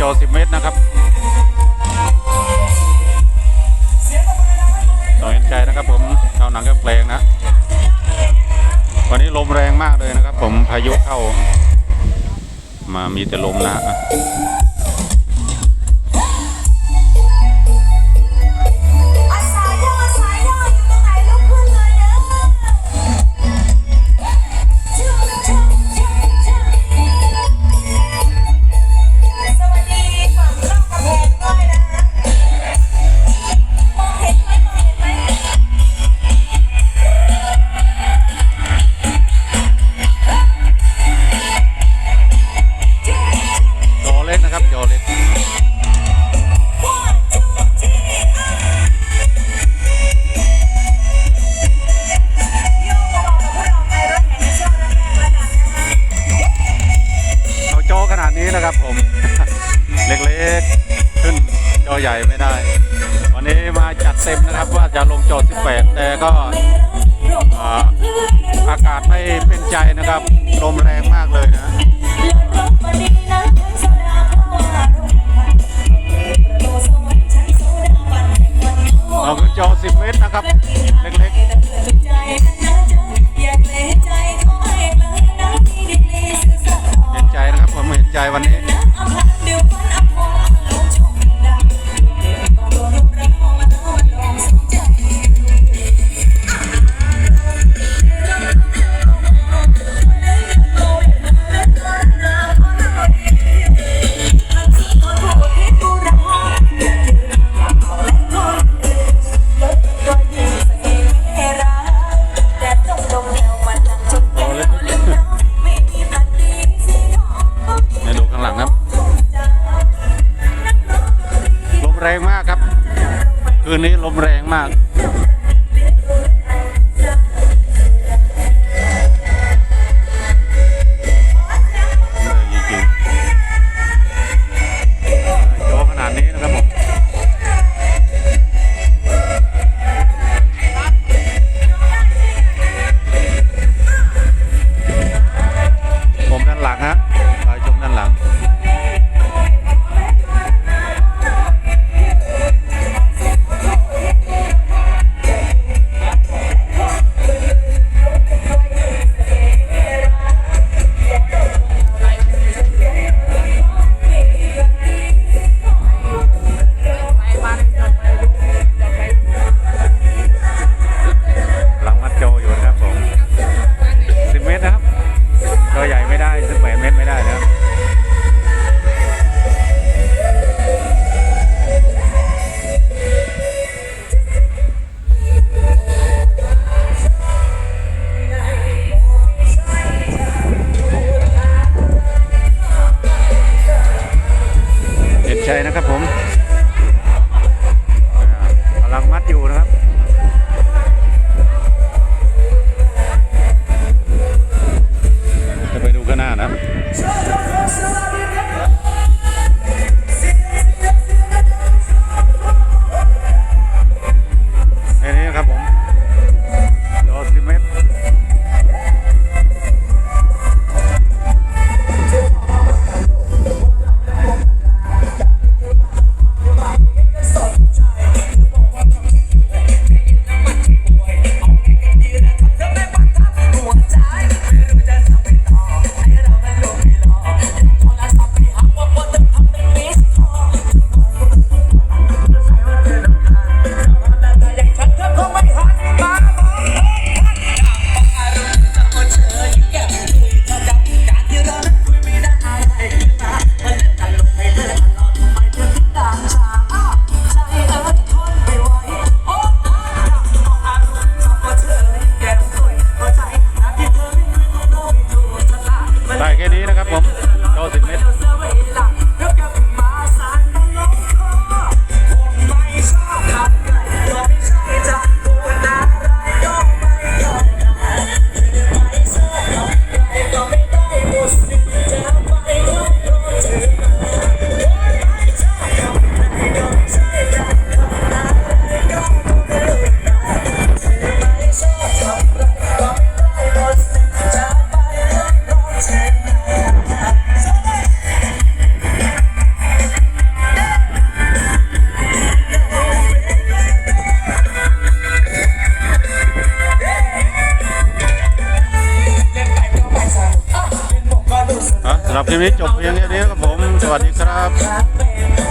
จอ 10 เมตรนะครับต้องเห็นใจนะครับผมชาวหนังกับเพลงนะ วันนี้ลมแรงมากเลยนะครับ ผมพายุเข้า มามีแต่ลมนะ กๆแล้วกันนะฮะเอาจอขนาดนี้นะครับผม เล็กๆ ขึ้นจอใหญ่ไม่ได้ วันนี้มาจัดเต็มนะครับว่าจะลงจอ 18 แต่ก็อ่าอากาศไม่เป็นใจนะครับ ลมแรงมากเลยนะ จอ10เมตรนะครับ เล็ นนี้ลมแรงมาก เห็นใจนะครับ นี้จบเพียงแค่นี้ครับผม สวัสดีครับ